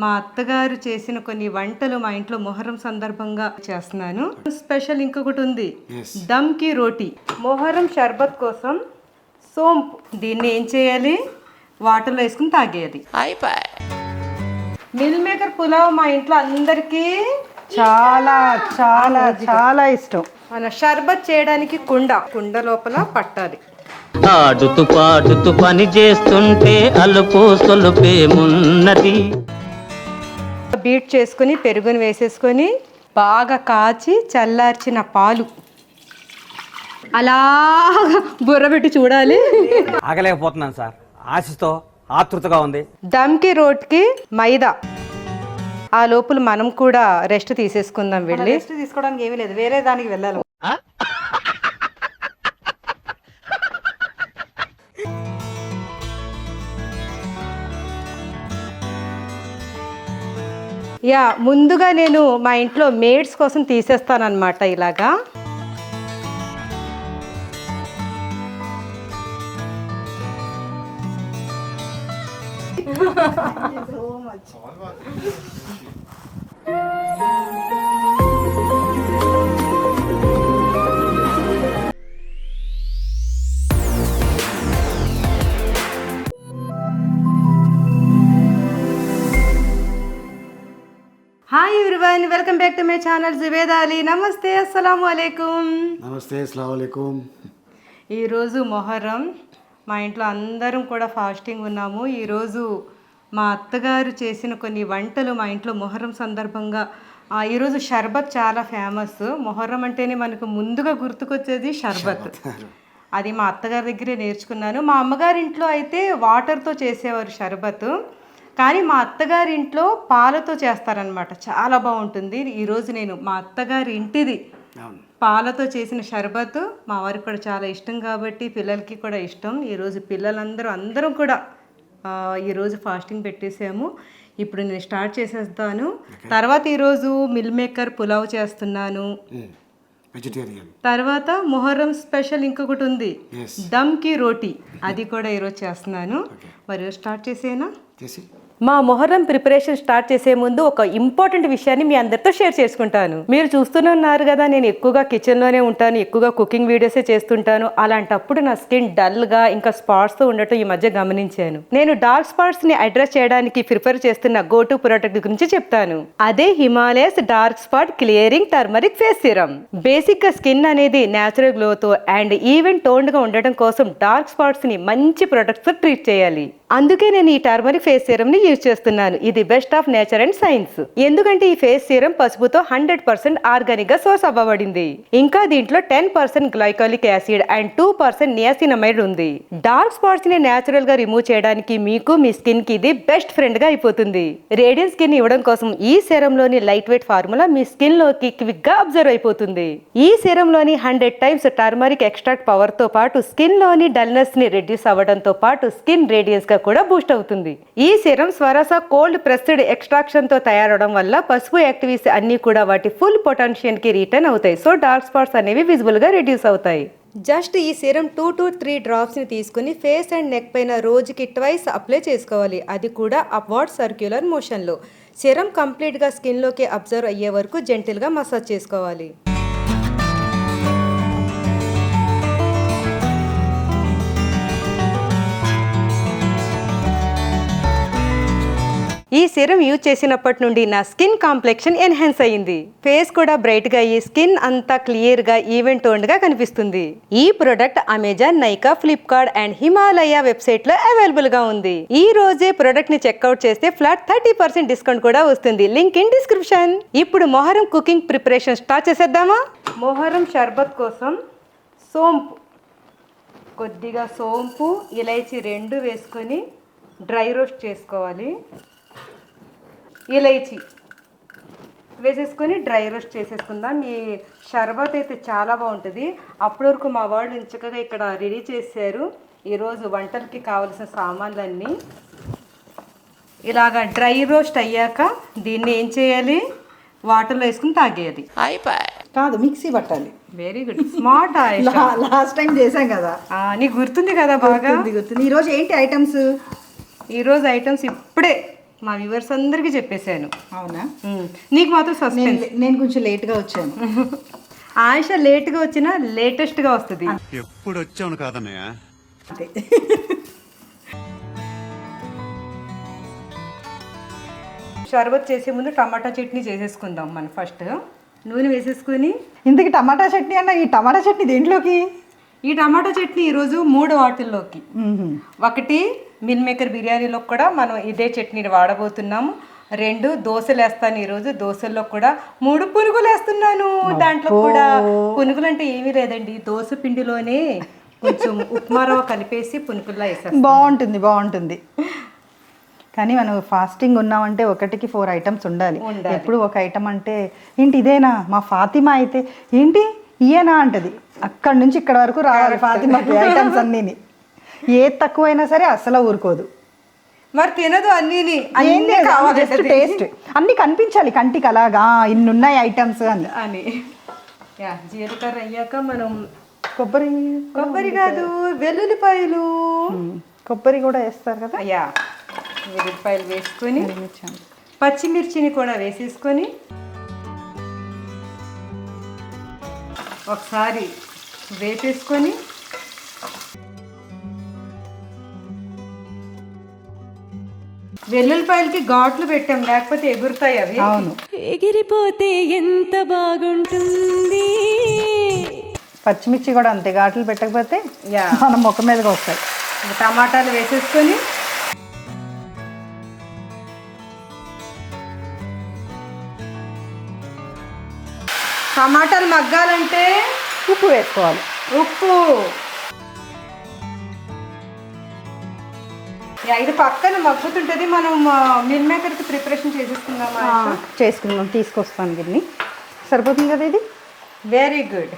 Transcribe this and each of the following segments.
మా అత్తగారు చేసిన కొన్ని వంటలు మా ఇంట్లో మొహరం సందర్భంగా చేస్తున్నాను. స్పెషల్ ఇంకొకటి ఉంది. దమ్కి రోటీ. మొహరం షర్బత్ కోసం సోంపు. దీన్ని ఏం చేయాలి? వాటర్లో వేసుకుని తాగేయాలి. మిల్ మేకర్ పులావ్ మా ఇంట్లో అందరికీ చాలా చాలా చాలా ఇష్టం. మన షర్బత్ చేయడానికి కుండ. కుండ లోపల పట్టాలి. ఆడుతూ పాడుతూ పని చేస్తుంటే అలుపు సొలుపేమున్నది బీట్ చేసుకొని పెరుగుని వేసేసుకొని బాగా కాచి చల్లార్చిన పాలు. అలా బుర్రబెట్టి చూడాలి. ఆగలేకపోతున్నాను సార్. ఆశతో ఆతృతగా ఉంది. దమ్కి రోట్కి మైదా. ఆ లోపల మనం కూడా రెస్ట్ తీసేసుకుందాం వెళ్ళి. రెస్ట్ తీసుకోవడానికి ఏమీ లేదు. వేరే దానికి వెళ్ళాలి. యా ముందుగా నేను మా ఇంట్లో మేడ్స్ కోసం తీసేస్తానన్నమాట ఇలాగా. Hi everyone welcome back to my channel Zubed Ali నమస్తే అస్సలం అలైకుం నమస్తే అస్సలం ఈరోజు మొహర్రం మా ఇంట్లో అందరం కూడా ఫాస్టింగ్ ఉన్నాము. ఈరోజు మా అత్తగారు చేసిన కొన్ని వంటలు మా ఇంట్లో మొహర్రం సందర్భంగా ఈరోజు షర్బత్ చాలా ఫేమస్ మొహర్రం అంటేనే మనకు ముందుగా గుర్తుకొచ్చేది షర్బత్. అది మా అత్తగారి దగ్గరే నేర్చుకున్నాను. మా అమ్మగారి ఇంట్లో అయితే వాటర్తో చేసేవారు షర్బత్. కానీ మా అత్తగారి ఇంట్లో పాలతో చేస్తారనమాట చాలా బాగుంటుంది. ఈరోజు నేను మా అత్తగారి ఇంటిది. పాలతో చేసిన షర్బత్ మా వారికి కూడా చాలా ఇష్టం కాబట్టి పిల్లలకి కూడా ఇష్టం. ఈరోజు పిల్లలందరూ అందరం కూడా ఈరోజు ఫాస్టింగ్ పెట్టేసాము. ఇప్పుడు నేను స్టార్ట్ చేసేస్తాను. తర్వాత ఈరోజు మిల్ మేకర్ పులావ్ చేస్తున్నాను. వెజిటేరియన్. తర్వాత మొహర్రం స్పెషల్ ఇంకొకటి ఉంది. దమ్కి రోటీ. అది కూడా ఈరోజు చేస్తున్నాను. మరి స్టార్ట్ చేసేనా? చేసి. మా మొహర్రం ప్రిపరేషన్ స్టార్ట్ చేసే ముందు ఒక ఇంపార్టెంట్ విషయాన్ని మీ అందరితో షేర్ చేసుకుంటాను. మీరు చూస్తూనే ఉన్నారు కదా నేను ఎక్కువగా కిచెన్లోనే ఉంటాను ఎక్కువగా కుకింగ్ వీడియోసే చేస్తుంటాను. అలాంటప్పుడు నా స్కిన్ డల్గా ఇంకా స్పాట్స్తో ఉండటం ఈ మధ్య గమనించాను. నేను డార్క్ స్పాట్స్ని అడ్రస్ చేయడానికి ప్రిఫర్ చేస్తున్న గో టు ప్రోడక్ట్ గురించి చెప్తాను. అదే Himalaya's dark spot clearing turmeric face serum బేసిక్గా స్కిన్ అనేది నేచురల్ గ్లోతో అండ్ ఈవెన్ టోన్డ్గా ఉండటం కోసం డార్క్ స్పాట్స్ని మంచి ప్రొడక్ట్స్తో ట్రీట్ చేయాలి. అందుకే నేను ఈ టర్మరిక్ ఫేస్ సీరం ని యూజ్ చేస్తున్నాను. ఇది best of nature and science. ఎందుకంటే ఈ ఫేస్ సీరం పసుపుతో హండ్రెడ్ పర్సెంట్ ఆర్గానిక్గా సోర్స్ అవ్వబడింది. ఇంకా దీంట్లో ten percent glycolic acid and two percent niacinamide ఉంది. డార్క్ స్పాట్స్ని నేచురల్గా రిమూవ్ చేయడానికి మీకు మీ స్కిన్కి ఇది బెస్ట్ ఫ్రెండ్గా అయిపోతుంది. రేడియన్ స్కిన్ ఇవ్వడం కోసం ఈ సీరం లోని లైట్ వెయిట్ ఫార్ములా మీ స్కిన్లోకి క్విక్గా అబ్జర్వ్ అయిపోతుంది. ఈ సీరం లోని హండ్రెడ్ టైమ్స్ టర్మరిక్ ఎక్స్ట్రాక్ట్ పవర్తో పాటు స్కిన్లోని డల్నెస్ని రెడ్యూస్ అవ్వడంతో పాటు స్కిన్ రేడియన్స్గా కూడా బూస్ట్ అవుతుంది. ఈ సిరం స్వరస కోల్డ్ ప్రెస్డ్ ఎక్స్ట్రాక్షన్తో తయారవడం వల్ల పసుపు యాక్టివిస్ అన్ని కూడా వాటి ఫుల్ పొటెన్షియల్కి రిటర్న్ అవుతాయి. సో డార్క్ స్పాట్స్ అనేవి విజిబుల్గా రెడ్యూస్ అవుతాయి. జస్ట్ ఈ సీరం టూ టు త్రీ డ్రాప్స్ని తీసుకుని ఫేస్ అండ్ నెక్ పైన రోజుకి ట్వైస్ అప్లై చేసుకోవాలి. అది కూడా అప్వార్డ్ సర్క్యులర్ మోషన్లో సిరం కంప్లీట్గా స్కిన్లోకి అబ్జర్వ్ అయ్యే వరకు జెంటిల్గా మసాజ్ చేసుకోవాలి. ఈ సిరం యూజ్ చేసినప్పటి నుండి నా స్కిన్ కాంప్లెక్షన్ ఎన్హాన్స్ అయ్యింది. ఫేస్ కూడా బ్రైట్గా అయ్యి స్కిన్ అంతా క్లియర్గా ఈవెన్గా కనిపిస్తుంది. ఈ product Amazon Nykaa Flipkart and Himalaya వెబ్సైట్లో అవైలబుల్గా ఉంది. ఈ రోజే ప్రొడక్ట్ని చెక్అవుట్ చేస్తే ఫ్లాట్ థర్టీ పర్సెంట్ డిస్కౌంట్ కూడా వస్తుంది. లింక్ ఇన్ డిస్క్రిప్షన్ ఇప్పుడు మొహరం కుకింగ్ ప్రిపరేషన్ స్టార్ట్ చేసేద్దామా? మొహరం షర్బత్ కోసం సోంపు కొద్దిగా సోంపు ఇలైచి రెండు వేసుకొని డ్రై రోస్ట్ చేసుకోవాలి. ఇలైచి వేసేసుకొని డ్రై రోస్ట్ చేసేసుకుందాం. ఈ షర్బత్ అయితే చాలా బాగుంటుంది. అప్పటి వరకు మా వాళ్ళు చక్కగా ఇక్కడ రెడీ చేశారు. ఈరోజు వంటలకి కావలసిన సామాన్లన్నీ ఇలాగ డ్రై రోస్ట్ అయ్యాక దీన్ని ఏం చేయాలి? వాటర్లో వేసుకుని తాగేయాలి. కాదు మిక్సీ పట్టాలి. Very good smart last time చేసాం కదా. నీకు గుర్తుంది కదా బాగా? గుర్తుంది గుర్తుంది. ఈరోజు ఏంటి ఐటమ్స్? ఈరోజు ఐటమ్స్ ఇప్పుడే మా వ్యూవర్స్ అందరికీ చెప్పేశాను. అవునా? నీకు మాత్రం సస్పెన్స్ నేను కొంచెం లేట్గా వచ్చాను. ఆయుష లేట్గా వచ్చినా లేటెస్ట్గా వస్తుంది. ఎప్పుడు వచ్చావును కాదన్నయ్య? అంతే. షర్బత్ చేసే ముందు టమాటా చట్నీ చేసేసుకుందాం మనం ఫస్ట్. నూనె వేసేసుకొని ఇంతకి టమాటా చట్నీ అన్న ఈ టమాటా చట్నీ దేంట్లోకి? ఈ టమాటా చట్నీ ఈరోజు మూడు వాటిల్లోకి. ఒకటి మిల్ మేకర్ బిర్యానీలో కూడా మనం ఇదే చట్నీని వాడబోతున్నాము. రెండు దోశలు వేస్తాను ఈరోజు. దోశల్లో కూడా మూడు పునుగులు వేస్తున్నాను. దాంట్లో కూడా పునుగులు అంటే ఏమీ లేదండి. దోశ పిండిలోనే కొంచెం ఉప్మా రవ్వ కలిపేసి పునుగుల్లా వేసేస్తాను. బాగుంటుంది బాగుంటుంది. కానీ మనం ఫాస్టింగ్ ఉన్నామంటే ఒకటికి ఫోర్ ఐటమ్స్ ఉండాలి. ఉండాలి. ఎప్పుడు ఒక ఐటమ్ అంటే ఏంటి ఇదేనా? మా ఫాతిమా అయితే ఏంటి? ఇయేనా అంటది. అక్కడి నుంచి ఇక్కడ వరకు రావాలి ఫాతిమాకి ఐటమ్స్ అన్నీని. ఏది తక్కువైనా సరే అస్సలు ఊరుకోదు. మరి తినదు ఏం అన్నీ కావాలి జస్ట్ టేస్ట్ అన్ని కనిపించాలి కంటికి అలాగా "ఆ, ఇన్ని ఉన్నాయి ఐటమ్స్ అని. అని. యా జీలకర్ర అయ్యాక మనం కొబ్బరి కొబ్బరి కాదు వెల్లుల్లిపాయలు. కొబ్బరి కూడా వేస్తారు కదా. అయ్యా వెల్లుల్లిపాయలు వేసుకొని మిర్చి. పచ్చిమిర్చిని కూడా వేసేసుకొని ఒకసారి వేపేసుకొని వెల్లుల్లిపాయలకి ఘాట్లు పెట్టాం లేకపోతే ఎగురుతాయి అవి. అవును. ఎగిరిపోతే ఎంత బాగుంటుంది? పచ్చిమిర్చి కూడా అంతే ఘాట్లు పెట్టకపోతే యా. మన ముఖం మీదకి వస్తాయి. టమాటాలు వేసేసుకొని టమాటాలు మగ్గాలంటే ఉప్పు వేసుకోవాలి. ఉప్పు. ఇది పక్కన మగ్గుతుంటది. మనం మిల్ మేకర్కి ప్రిపరేషన్ చేసేసుకుందామా చేసుకుందాం. తీసుకొస్తాను గిన్ని. సరిపోతుంది కదా ఇది? వెరీ గుడ్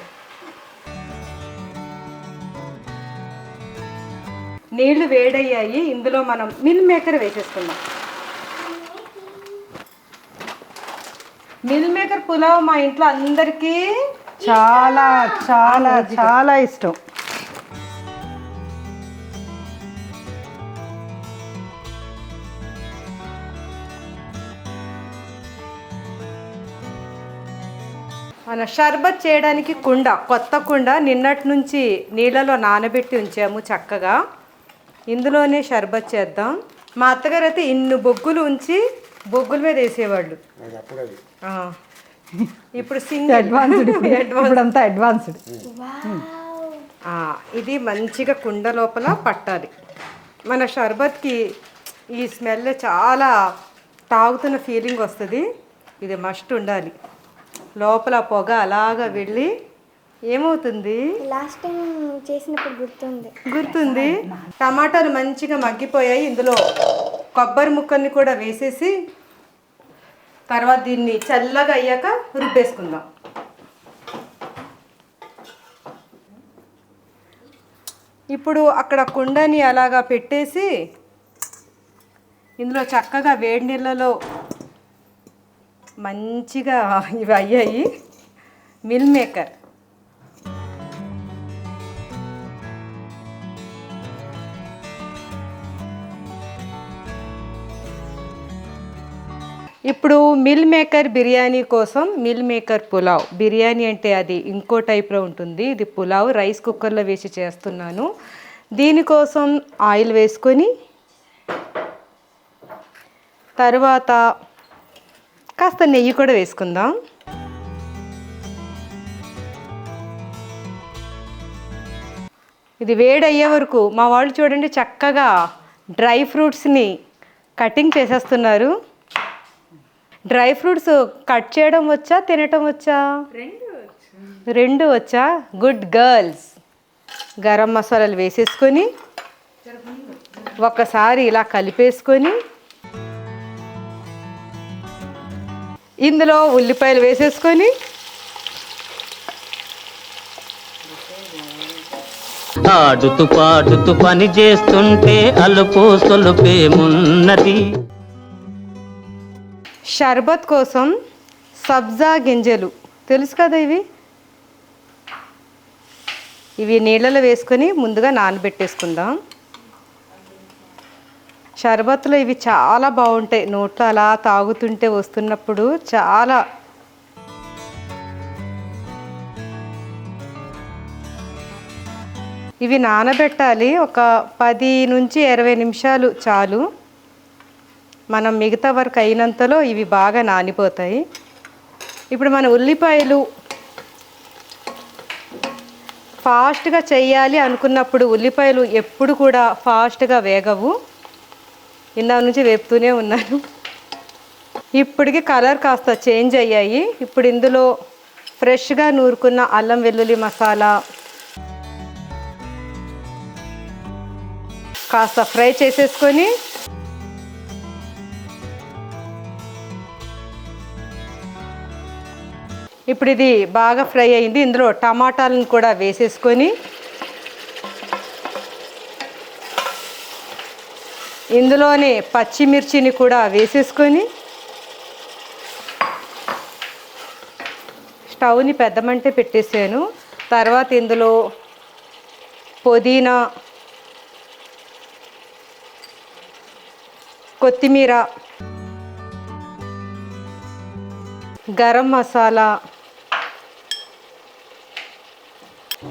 నీళ్ళు వేడయ్యాయి. ఇందులో మనం మిల్ మేకర్ వేసేసుకుందాం. మిల్ మేకర్ పులావ్ మా ఇంట్లో అందరికీ చాలా చాలా చాలా ఇష్టం. మన షర్బత్ చేయడానికి కుండ కొత్త కుండ నిన్నటి నుంచి నీళ్ళలో నానబెట్టి ఉంచాము చక్కగా. ఇందులోనే షర్బత్ చేద్దాం. మా అత్తగారు అయితే ఇన్ని బొగ్గులు ఉంచి బొగ్గుల మీద వేసేవాళ్ళు. ఆ. ఇప్పుడు సింగిల్. అడ్వాన్స్డ్ ఇప్పుడంతా అడ్వాన్స్డ్ ఆ, ఇది మంచిగా కుండ లోపల పట్టాలి. మన షర్బత్కి ఈ స్మెల్ చాలా తాగుతున్న ఫీలింగ్ వస్తుంది. ఇది మస్ట్ ఉండాలి. లోపల పొగ అలాగా వెళ్ళి ఏమవుతుంది? లాస్ట్ టైం చేసినప్పుడు గుర్తుంది. గుర్తుంది. టమాటాలు మంచిగా మగ్గిపోయాయి. ఇందులో కొబ్బరి ముక్కల్ని కూడా వేసేసి తర్వాత దీన్ని చల్లగా అయ్యాక రుబ్బేసుకుందాం. ఇప్పుడు అక్కడ కుండని అలాగా పెట్టేసి ఇందులో చక్కగా వేడి నీళ్ళలో మంచిగా ఇవి అయ్యాయి. Meal maker. ఇప్పుడు మిల్ మేకర్ బిర్యానీ కోసం మిల్ మేకర్ పులావ్. బిర్యానీ అంటే అది ఇంకో టైప్లో ఉంటుంది. ఇది పులావ్ రైస్ కుక్కర్లో వేసి చేస్తున్నాను. దీనికోసం ఆయిల్ వేసుకొని తర్వాత కాస్త నెయ్యి కూడా వేసుకుందాం. ఇది వేడి అయ్యే వరకు మా వాళ్ళు చూడండి చక్కగా డ్రై ఫ్రూట్స్ని కటింగ్ చేసేస్తున్నారు. డ్రై ఫ్రూట్స్ కట్ చేయడం వచ్చా తినటం వచ్చా? రెండు వచ్చా. Good girls. గరం మసాలాలు వేసేసుకొని ఒకసారి ఇలా కలిపేసుకొని ఇందులో ఉల్లిపాయలు వేసేసుకొని ఆడుతూ పాడుతూ పని చేస్తుంటే అలుపు సొలుపేమున్నది షర్బత్ కోసం సబ్జా గింజలు. తెలుసు కదా ఇవి? ఇవి నీళ్ళలో వేసుకొని ముందుగా నానబెట్టేసుకుందాం. షర్బత్లో ఇవి చాలా బాగుంటాయి. నోట్లో అలా తాగుతుంటే వస్తున్నప్పుడు చాలా ఇవి నానబెట్టాలి. ఒక పది నుంచి ఇరవై నిమిషాలు చాలు. మనం మిగతా వరకు అయినంతలో ఇవి బాగా నానిపోతాయి. ఇప్పుడు మన ఉల్లిపాయలు ఫాస్ట్గా చేయాలి అనుకున్నప్పుడు ఉల్లిపాయలు ఎప్పుడు కూడా ఫాస్ట్గా వేగవు. ఇందా నుంచి వేపుతూనే ఉన్నాను. ఇప్పటికి కలర్ కాస్త చేంజ్ అయ్యాయి. ఇప్పుడు ఇందులో ఫ్రెష్గా నూరుకున్న అల్లం వెల్లుల్లి మసాలా కాస్త ఫ్రై చేసేసుకొని ఇప్పుడు ఇది బాగా ఫ్రై అయింది. ఇందులో టమాటాలను కూడా వేసేసుకొని ఇందులోనే పచ్చిమిర్చిని కూడా వేసేసుకొని స్టవ్ని పెద్దమంటే పెట్టేసాను తర్వాత ఇందులో పుదీనా కొత్తిమీర గరం మసాలా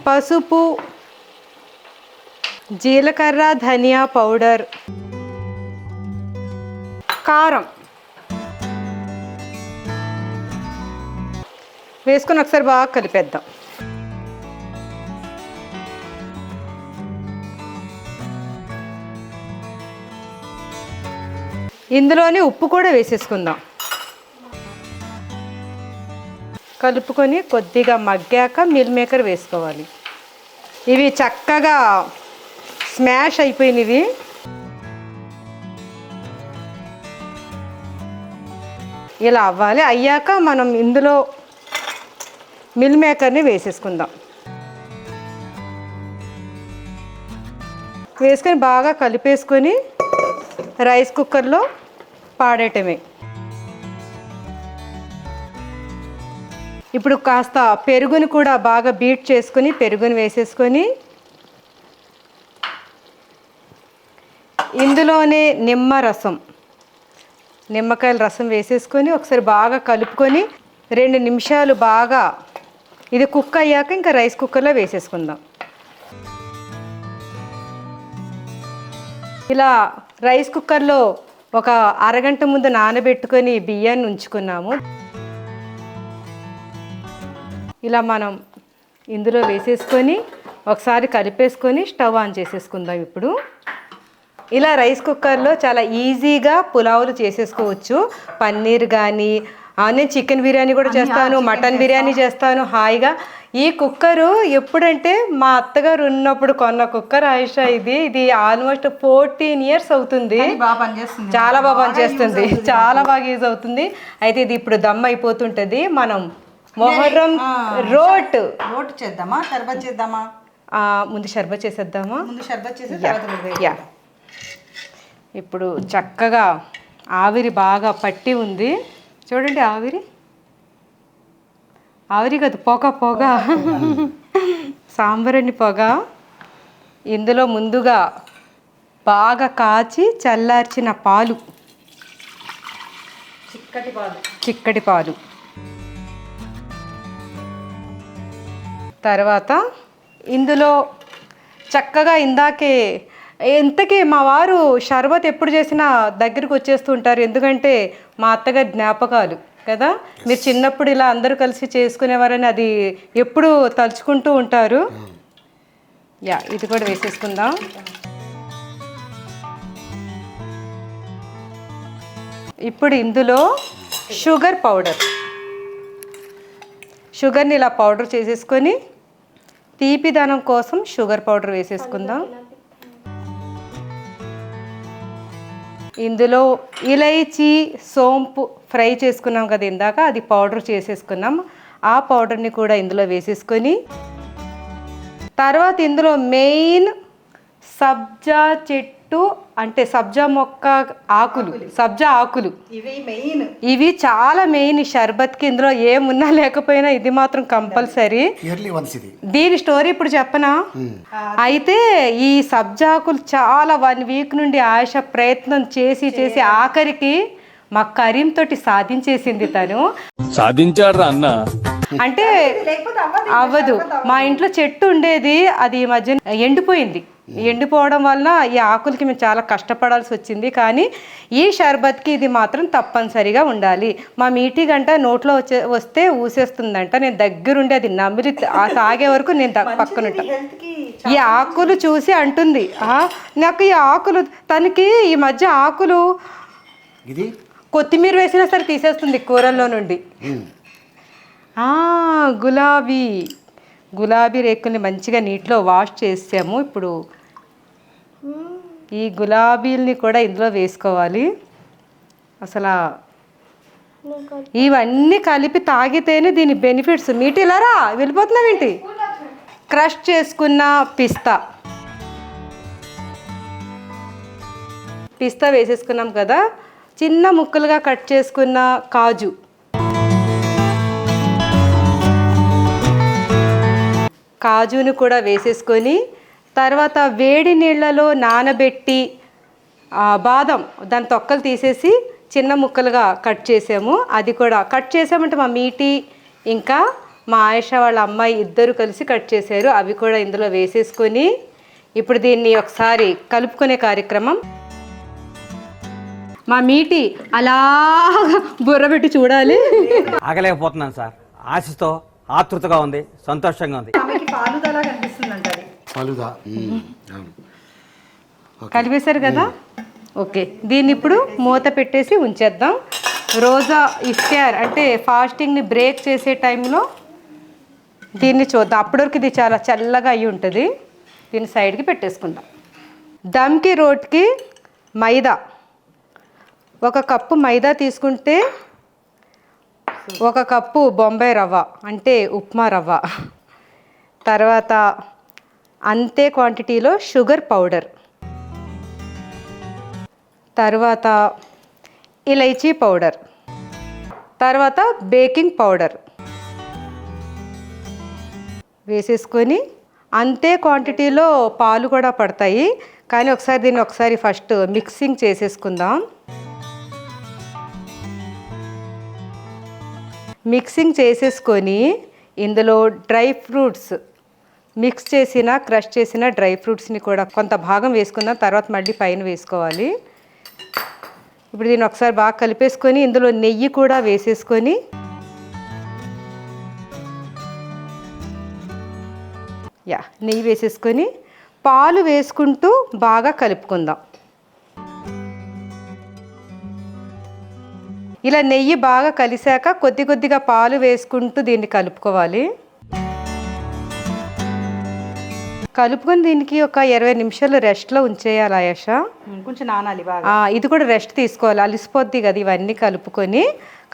పసుపు జీలకర్ర ధనియా పౌడర్ కారం. వేసుకొని ఒకసారి బాగా కలిపేద్దాం. ఇందులోనే ఉప్పు కూడా వేసేసుకుందాం. కలుపుకొని కొద్దిగా మగ్గాక మిల్ మేకర్ వేసుకోవాలి. ఇవి చక్కగా స్మాష్ అయిపోయినవి. ఇలా అవ్వాలి. అయ్యాక మనం ఇందులో మిల్ మేకర్ని వేసేసుకుందాం. వేసుకొని బాగా కలిపేసుకొని రైస్ కుక్కర్లో పాడేయటమే. ఇప్పుడు కాస్త పెరుగుని కూడా బాగా బీట్ చేసుకొని పెరుగుని వేసేసుకొని ఇందులోనే నిమ్మ రసం. నిమ్మకాయల రసం వేసేసుకొని ఒకసారి బాగా కలుపుకొని రెండు నిమిషాలు బాగా ఇది కుక్ అయ్యాక ఇంకా రైస్ కుక్కర్లో వేసేసుకుందాం. ఇలా రైస్ కుక్కర్లో ఒక అరగంట ముందు నానబెట్టుకొని బియ్యాన్ని ఉంచుకున్నాము. ఇలా మనం ఇందులో వేసేసుకొని ఒకసారి కలిపేసుకొని స్టవ్ ఆన్ చేసేసుకుందాం ఇప్పుడు. ఇలా రైస్ కుక్కర్లో చాలా ఈజీగా పులావులు చేసేసుకోవచ్చు. పన్నీర్ కానీ నేను చికెన్ బిర్యానీ కూడా చేస్తాను మటన్ బిర్యానీ చేస్తాను. హాయిగా. ఈ కుక్కరు ఎప్పుడంటే మా అత్తగారు ఉన్నప్పుడు కొన్న కుక్కర్ ఆయుష ఇది. ఇది ఆల్మోస్ట్ ఫోర్టీన్ ఇయర్స్ అవుతుంది. చాలా బాగా పనిచేస్తుంది. చాలా బాగా యూజ్ అవుతుంది. అయితే ఇది ఇప్పుడు దమ్ అయిపోతుంటది. మనం మొహర్రం రోట్. రోట్ చేద్దామా? షర్బత్ చేద్దామా? ముందు షర్బత్ చేసేద్దామా? ముందు షర్బత్ చేసి యా. ఇప్పుడు చక్కగా ఆవిరి బాగా పట్టి ఉంది. చూడండి ఆవిరి. ఆవిరి కాదు పొగ పొగ. సాంబారని పొగ. ఇందులో ముందుగా బాగా కాచి చల్లార్చిన పాలు. చిక్కటి పాలు. చిక్కటి పాలు. తర్వాత ఇందులో చక్కగా ఇందాకే ఇంతకీ మా వారు షర్బత్ ఎప్పుడు చేసినా దగ్గరికి వచ్చేస్తుంటారు. ఎందుకంటే మా అత్తగారి జ్ఞాపకాలు కదా? మీరు చిన్నప్పుడు ఇలా అందరూ కలిసి చేసుకునేవారని అది ఎప్పుడు తలుచుకుంటూ ఉంటారు. యా ఇది కూడా వేసేసుకుందాం. ఇప్పుడు ఇందులో షుగర్ పౌడర్. షుగర్ని ఇలా పౌడర్ చేసేసుకొని తీపిదనం కోసం షుగర్ పౌడర్ వేసేసుకుందాం. ఇందులో ఇలైచి సోంపు ఫ్రై చేసుకున్నాం కదా ఇందాక అది పౌడర్ చేసేసుకున్నాం. ఆ పౌడర్ని కూడా ఇందులో వేసేసుకొని తర్వాత ఇందులో మెయిన్ సబ్జా చెట్టు అంటే సబ్జా మొక్క ఆకులు సబ్జా ఆకులు. ఇవి మెయిన్. ఇవి చాలా మెయిన్ ఈ షర్బత్కి ఇందులో ఏమున్నా లేకపోయినా ఇది మాత్రం కంపల్సరీ. ఇయర్లీ వన్స్ ఇది. దీని స్టోరీ ఇప్పుడు చెప్పనా? అయితే ఈ సబ్జాకులు చాలా వన్ వీక్ నుండి ఆశ ప్రయత్నం చేసి చేసి ఆఖరికి మా కరీం తోటి సాధించేసింది తను. సాధించాడు అన్న? అంటే అవ్వదు మా ఇంట్లో చెట్టు ఉండేది అది ఈ మధ్య ఎండిపోయింది. ఎండిపోవడం వలన ఈ ఆకులకి మేము చాలా కష్టపడాల్సి వచ్చింది. కానీ ఈ షర్బత్కి ఇది మాత్రం తప్పనిసరిగా ఉండాలి. మా మీటి గంట నోట్లో వచ్చే వస్తే ఊసేస్తుందంట. నేను దగ్గరుండి అది నమిలి ఆ తాగే వరకు నేను పక్కనుంటా ఈ ఆకులు చూసి అంటుంది. "ఆ, నాకు ఈ ఆకులు తనకి ఈ మధ్య ఆకులు ఇది? కొత్తిమీర వేసినా సరే తీసేస్తుంది కూరల్లో నుండి. ఆ, గులాబీ. గులాబీ రేకుల్ని మంచిగా నీటిలో వాష్ చేసాము. ఇప్పుడు ఈ గులాబీల్ని కూడా ఇందులో వేసుకోవాలి. అసలు ఇవన్నీ కలిపి తాగితేనే దీని బెనిఫిట్స్. మీటిలారా? వెళ్ళిపోతున్నావేంటి క్రష్ చేసుకున్న పిస్తా. పిస్తా వేసేసుకున్నాం కదా. చిన్న ముక్కలుగా కట్ చేసుకున్న కాజు. కాజుని కూడా వేసేసుకొని తర్వాత వేడి నీళ్ళలో నానబెట్టి ఆ, బాదం దాని తొక్కలు తీసేసి చిన్న ముక్కలుగా కట్ చేసాము. అది కూడా కట్ చేసామంటే మా మీటి ఇంకా మా ఆయేష వాళ్ళ అమ్మాయి ఇద్దరు కలిసి కట్ చేశారు. అవి కూడా ఇందులో వేసేసుకొని ఇప్పుడు దీన్ని ఒకసారి కలుపుకునే కార్యక్రమం. మా మీటి అలా బుర్ర పెట్టి చూడాలి. ఆగలేకపోతున్నాను సార్. ఆశతో ఆతృతగా ఉంది సంతోషంగా ఉంది. కనిపిస్తుందంట ఫలుదా. అవును. కలిపేశారు కదా? ఓకే. దీన్ని ఇప్పుడు మూత పెట్టేసి ఉంచేద్దాం. రోజా ఇఫ్తార్ అంటే ఫాస్టింగ్ని బ్రేక్ చేసే టైంలో దీన్ని చూద్దాం. అప్పటి వరకు ఇది చాలా చల్లగా అయి ఉంటుంది. దీన్ని సైడ్కి పెట్టేసుకుందాం. దమ్కి రోట్కి మైదా. ఒక కప్పు మైదా తీసుకుంటే ఒక కప్పు బొంబాయి రవ్వ. అంటే ఉప్మా రవ్వ. తర్వాత అంతే క్వాంటిటీలో షుగర్ పౌడర్. తర్వాత ఇలైచీ పౌడర్. తర్వాత బేకింగ్ పౌడర్. వేసేసుకొని అంతే క్వాంటిటీలో పాలు కూడా పడతాయి. కానీ ఒకసారి దీన్ని ఒకసారి ఫస్ట్ మిక్సింగ్ చేసేసుకుందాం. మిక్సింగ్ చేసేసుకొని ఇందులో డ్రై ఫ్రూట్స్ మిక్స్ చేసిన క్రష్ చేసిన డ్రై ఫ్రూట్స్ని కూడా కొంత భాగం వేసుకుందాం తర్వాత మళ్ళీ పైన వేసుకోవాలి. ఇప్పుడు దీన్ని ఒకసారి బాగా కలిపేసుకొని ఇందులో నెయ్యి కూడా వేసేసుకొని యా నెయ్యి వేసేసుకొని పాలు వేసుకుంటూ బాగా కలుపుకుందాం. ఇలా నెయ్యి బాగా కలిసాక కొద్ది కొద్దిగా పాలు వేసుకుంటూ దీన్ని కలుపుకోవాలి. కలుపుకొని దీనికి ఒక ఇరవై నిమిషాలు రెస్ట్లో ఉంచేయాలి ఆయాష కొంచెం నానాలి బాగా. ఇది కూడా రెస్ట్ తీసుకోవాలి. అలిసిపోద్ది కదా ఇవన్నీ కలుపుకొని.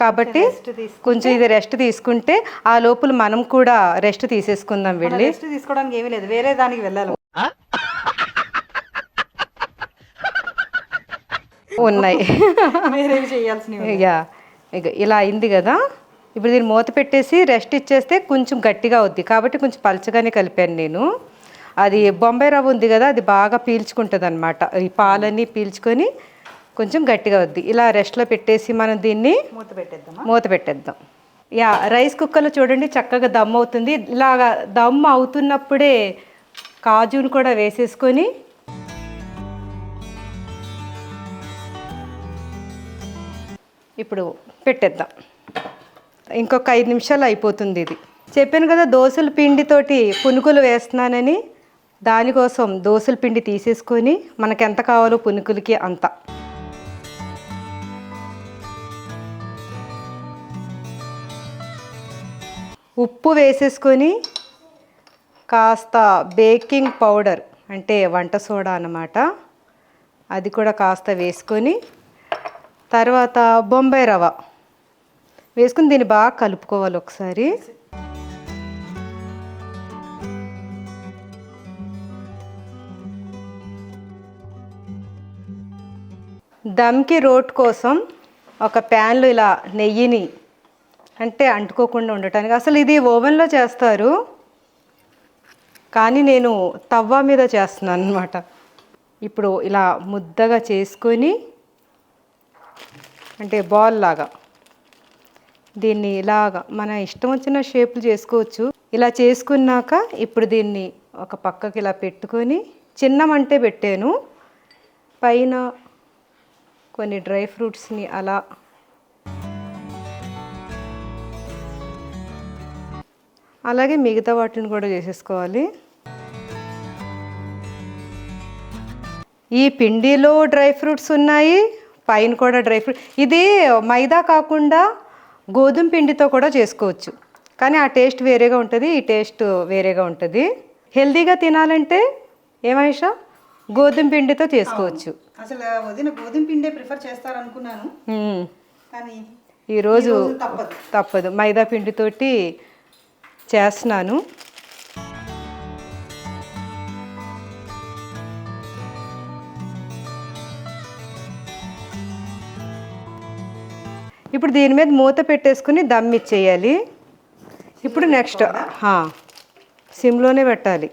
కాబట్టి కొంచెం ఇది రెస్ట్ తీసుకుంటే ఆ లోపల మనం కూడా రెస్ట్ తీసేసుకుందాం వెళ్ళి రెస్ట్ తీసుకోవడానికి ఏమీ లేదు. వేరే దానికి వెళ్ళాలి. ఉన్నాయి. యా ఇక ఇలా అయింది కదా. ఇప్పుడు దీన్ని మూత పెట్టేసి రెస్ట్ ఇచ్చేస్తే కొంచెం గట్టిగా అవుద్ది. కాబట్టి కొంచెం పలచగానే కలిపాను నేను. అది బొంబాయి రవ్వ ఉంది కదా అది బాగా పీల్చుకుంటుంది అనమాట ఈ పాలన్నీ పీల్చుకొని కొంచెం గట్టిగా అవుద్ది ఇలా రెస్ట్లో పెట్టేసి మనం దీన్ని మూత పెట్టేద్దామా? మూత పెట్టేద్దాం. యా రైస్ కుక్కర్లో చూడండి చక్కగా దమ్ అవుతుంది. ఇలాగా దమ్ అవుతున్నప్పుడే కాజును కూడా వేసేసుకొని ఇప్పుడు పెట్టేద్దాం. ఇంకొక ఐదు నిమిషాలు అయిపోతుంది ఇది. చెప్పాను కదా దోసల పిండితోటి పునుకులు వేస్తున్నానని. దానికోసం దోసల పిండి తీసేసుకొని మనకు ఎంత కావాలో పునుకులకి అంత. ఉప్పు వేసేసుకొని కాస్త బేకింగ్ పౌడర్ అంటే వంట సోడా అన్నమాట. అది కూడా కాస్త వేసుకొని తర్వాత బొంబాయి రవ్వ. వేసుకుని దీన్ని బాగా కలుపుకోవాలి ఒకసారి. దమ్కి రోట్ కోసం ఒక ప్యాన్లో ఇలా నెయ్యిని అంటే అంటుకోకుండా ఉండటానికి. అసలు ఇది ఓవెన్లో చేస్తారు కానీ నేను తవ్వ మీద చేస్తున్నాను అనమాట ఇప్పుడు ఇలా ముద్దగా చేసుకొని అంటే బాల్ లాగా దీన్ని ఇలాగా మన ఇష్టం వచ్చిన షేపులు చేసుకోవచ్చు. ఇలా చేసుకున్నాక ఇప్పుడు దీన్ని ఒక పక్కకి ఇలా పెట్టుకొని చిన్న మంటే పెట్టాను. పైన కొన్ని డ్రై ఫ్రూట్స్ని అలా అలాగే మిగతా వాటిని కూడా చేసేసుకోవాలి. ఈ పిండిలో డ్రై ఫ్రూట్స్ ఉన్నాయి పైన కూడా డ్రై ఫ్రూట్ ఇది మైదా కాకుండా గోధుమ పిండితో కూడా చేసుకోవచ్చు. కానీ ఆ టేస్ట్ వేరేగా ఉంటుంది ఈ టేస్ట్ వేరేగా ఉంటుంది. హెల్తీగా తినాలంటే ఏమైషా గోధుమ పిండితో చేసుకోవచ్చు. అసలు వదిన గోధుమ పిండే ప్రిఫర్ చేస్తారనుకున్నాను. మ్మ్. కానీ ఈరోజు ఈరోజు తప్పదు. తప్పదు. మైదా పిండితోటి చేస్తున్నాను. ఇప్పుడు దీని మీద మూత పెట్టేసుకుని దమ్ ఇచ్చేయాలి. ఇప్పుడు నెక్స్ట్ సిమ్లోనే పెట్టాలి.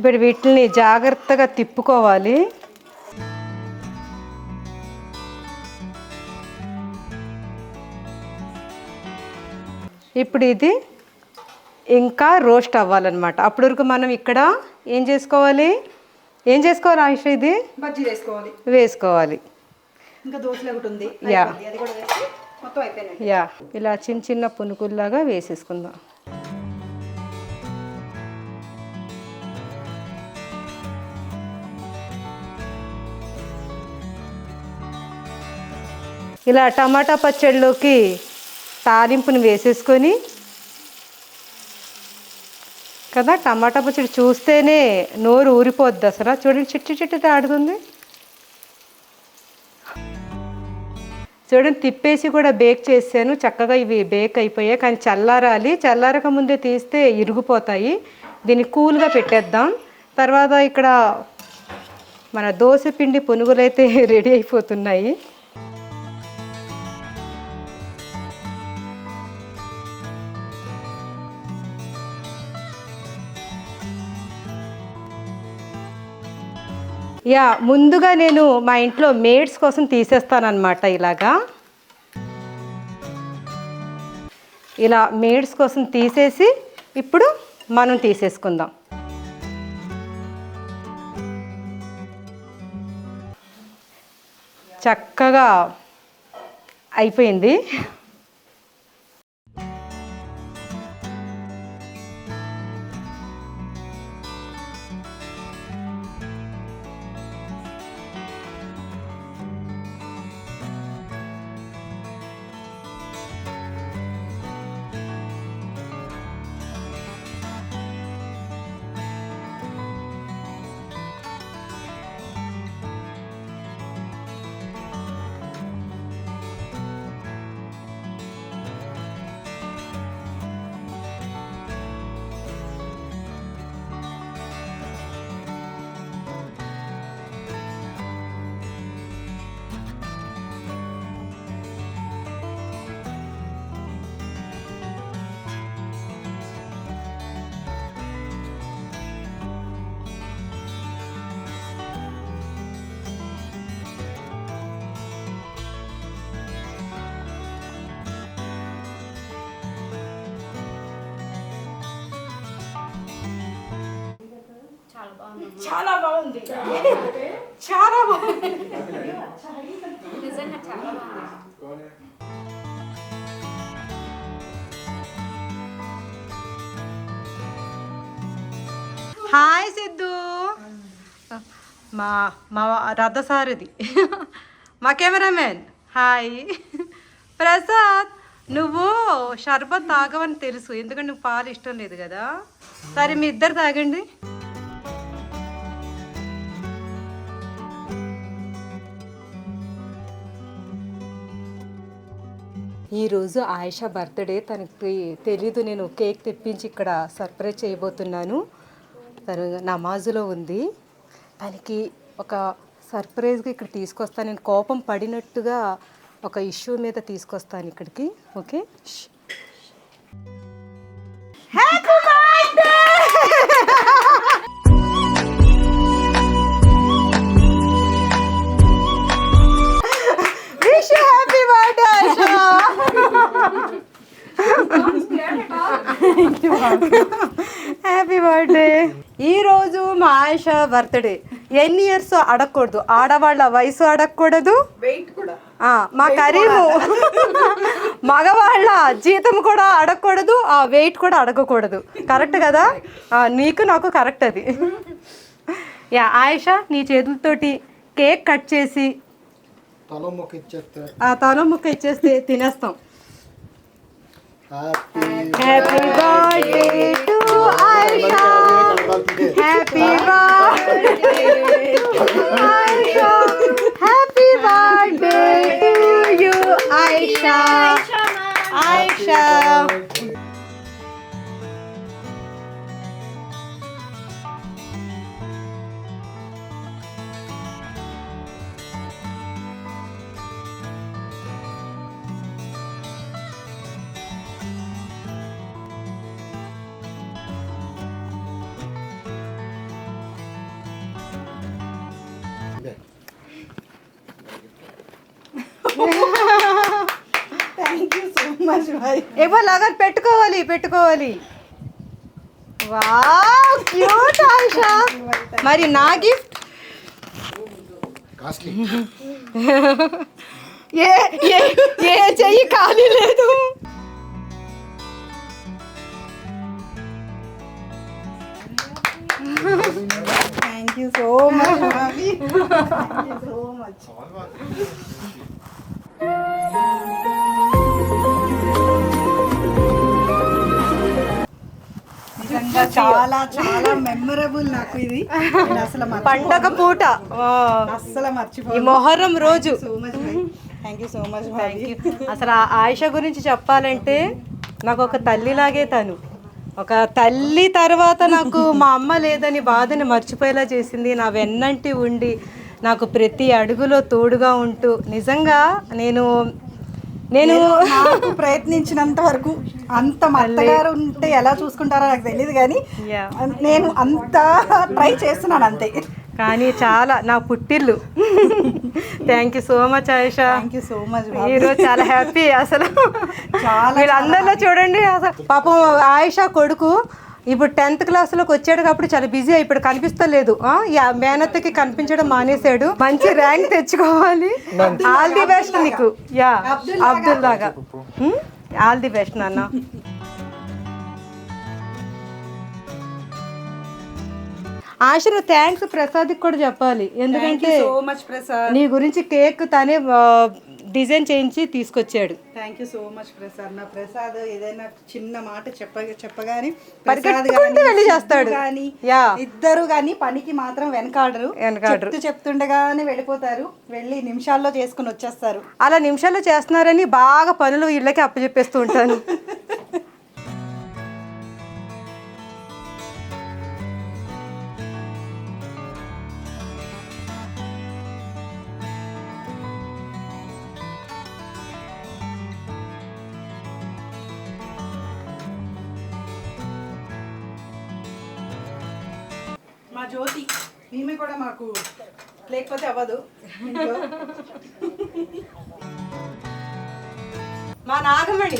ఇప్పుడు వీటిని జాగ్రత్తగా తిప్పుకోవాలి. ఇప్పుడు ఇది ఇంకా రోస్ట్ అవ్వాలన్నమాట. అప్పటి వరకు మనం ఇక్కడ ఏం చేసుకోవాలి? ఏం చేసుకోవాలి ఆయుష ఇది? బజ్జీ వేసుకోవాలి. వేసుకోవాలి. ఇంకా దోశలు ఒకటి ఉంది. యా. మొత్తం యా. ఇలా చిన్న చిన్న పునుకుల్లాగా వేసేసుకుందాం. ఇలా టమాటా పచ్చడిలోకి తాలింపుని వేసేసుకొని కదా టమాటా పచ్చడి చూస్తేనే నోరు ఊరిపోద్ది అసలు. చూడండి చిట్టి చిట్టి ఆడుతుంది. చూడండి తిప్పేసి కూడా బేక్ చేశాను. చక్కగా ఇవి బేక్ అయిపోయాయి కానీ చల్లారాలి. చల్లారక ముందే తీస్తే ఇరిగిపోతాయి. దీన్ని కూల్గా పెట్టేద్దాం. తర్వాత ఇక్కడ మన దోశ పిండి పునుగులు అయితే రెడీ అయిపోతున్నాయి. యా ముందుగా నేను మా ఇంట్లో మేడ్స్ కోసం తీసేస్తానమాట ఇలాగా. ఇలా మేడ్స్ కోసం తీసేసి ఇప్పుడు మనం తీసేసుకుందాం. చక్కగా అయిపోయింది. చాలా బాగుంది. చాలా బాగుంది. హాయ్ సిద్ధు. మా మా రథసారథి మా కెమెరామెన్. హాయ్. ప్రసాద్ నువ్వు షర్బత్ తాగవని తెలుసు. ఎందుకంటే నువ్వు పాలు ఇష్టం లేదు కదా. సరే మీ ఇద్దరు తాగండి. ఈరోజు ఆయిషా బర్త్డే. తనకి తెలీదు. నేను కేక్ తెప్పించి ఇక్కడ సర్ప్రైజ్ చేయబోతున్నాను. తను నమాజులో ఉంది. తనకి ఒక సర్ప్రైజ్గా ఇక్కడ తీసుకొస్తాను. నేను కోపం పడినట్టుగా ఒక ఇష్యూ మీద తీసుకొస్తాను ఇక్కడికి. ఓకే? హ్యాపీ హ్యాపీ బర్త్డే ఈరోజు మా ఆయిష బర్త్డే ఎన్ని ఇయర్స్ అడగకూడదు. ఆడవాళ్ళ వయసు అడగకూడదు. వెయిట్ కూడా. ఆ, మా ఖరీదు మగవాళ్ళ జీతం కూడా అడగకూడదు. ఆ వెయిట్ కూడా అడగకూడదు. కరెక్ట్ కదా? ఆ, నీకు నాకు కరెక్ట్ అది. యా ఆయిష నీ చేతులతోటి కేక్ కట్ చేసి తల మొక్క ఇచ్చేస్తే ఆ తల ముక్క ఇచ్చేస్తే తినేస్తాం. Happy, birthday, birthday to Aisha. Happy birthday to Aisha. Happy birthday to you, Aisha. Aisha. So much భాయ్ ఏమో లాగా పెట్టుకోవాలి పెట్టుకోవాలి వావ్ క్యూట్ ఆయిషా మరి నా గిఫ్ట్ కాస్ట్లీ ఏ ఏ ఏ చెయ్యి ఖాళీ లేదు థ్యాంక్ యూ సో మచ్ భాబీ థ్యాంక్ యూ సో మచ్ నిజంగా చాలా చాలా మెమరబుల్ నాకు ఇది. అసలు పండగ పూట. ఈ మర్చిపోయి మొహర్రం రోజు so much thank you so much thank you అసలు ఆ ఆయిష గురించి చెప్పాలంటే నాకు ఒక తల్లిలాగే తను. ఒక తల్లి తర్వాత నాకు మా అమ్మ లేదని బాధని మర్చిపోయేలా చేసింది. నా వెన్నంటి ఉండి నాకు ప్రతి అడుగులో తోడుగా ఉంటూ నిజంగా నేను నేను నాకు ప్రయత్నించినంత వరకు అంత మా అత్తగారు ఉంటే ఎలా చూసుకుంటారో నాకు తెలియదు కానీ. నేను అంత ట్రై చేస్తున్నాను అంతే. కానీ చాలా నా పుట్టిల్లు. Thank you so much Aisha thank you so much ఈరోజు చాలా హ్యాపీ అసలు. చాలా, వీళ్ళందరిలో చూడండి అసలు. పాపం ఆయిషా కొడుకు ఇప్పుడు టెన్త్ క్లాస్లోకి వచ్చాడు కాబట్టి చాలా బిజీ ఇప్పుడు కనిపిస్తలేదు. ఆ, యా మేనత్తకి కనిపించడం మానేశాడు. మంచి ర్యాంక్ తెచ్చుకోవాలి. ఆల్ ది బెస్ట్ నీకు. యా అబ్దుల్ లాగా ఆల్ ది బెస్ట్ నాన్న. ఆశను థ్యాంక్స్ ప్రసాద్కి కూడా చెప్పాలి. ఎందుకంటే సో మచ్ ప్రసాద్. నీ గురించి కేక్ తనే డిజైన్ చేయించి తీసుకొచ్చాడు thank you so much Prasad నా ప్రసాద్ ఏదైనా చిన్న మాట చెప్ప చెప్పగానే పరిగెత్తుకుంటూ వెళ్ళి చేస్తాడు. కానీ యా. ఇద్దరు కానీ పనికి మాత్రం వెనకాడరు వెనకాడరు. చెప్తూ చెప్తుండగానే వెళ్ళిపోతారు వెళ్ళి నిమిషాల్లో చేసుకుని వచ్చేస్తారు అలా నిమిషాల్లో చేస్తున్నారని బాగా పనులు ఇళ్ళకి అప్పచెప్పేస్తూ ఉంటాను జ్యోతి ఈమె కూడా మాకు లేకపోతే అవ్వదు. మా నాగమణి.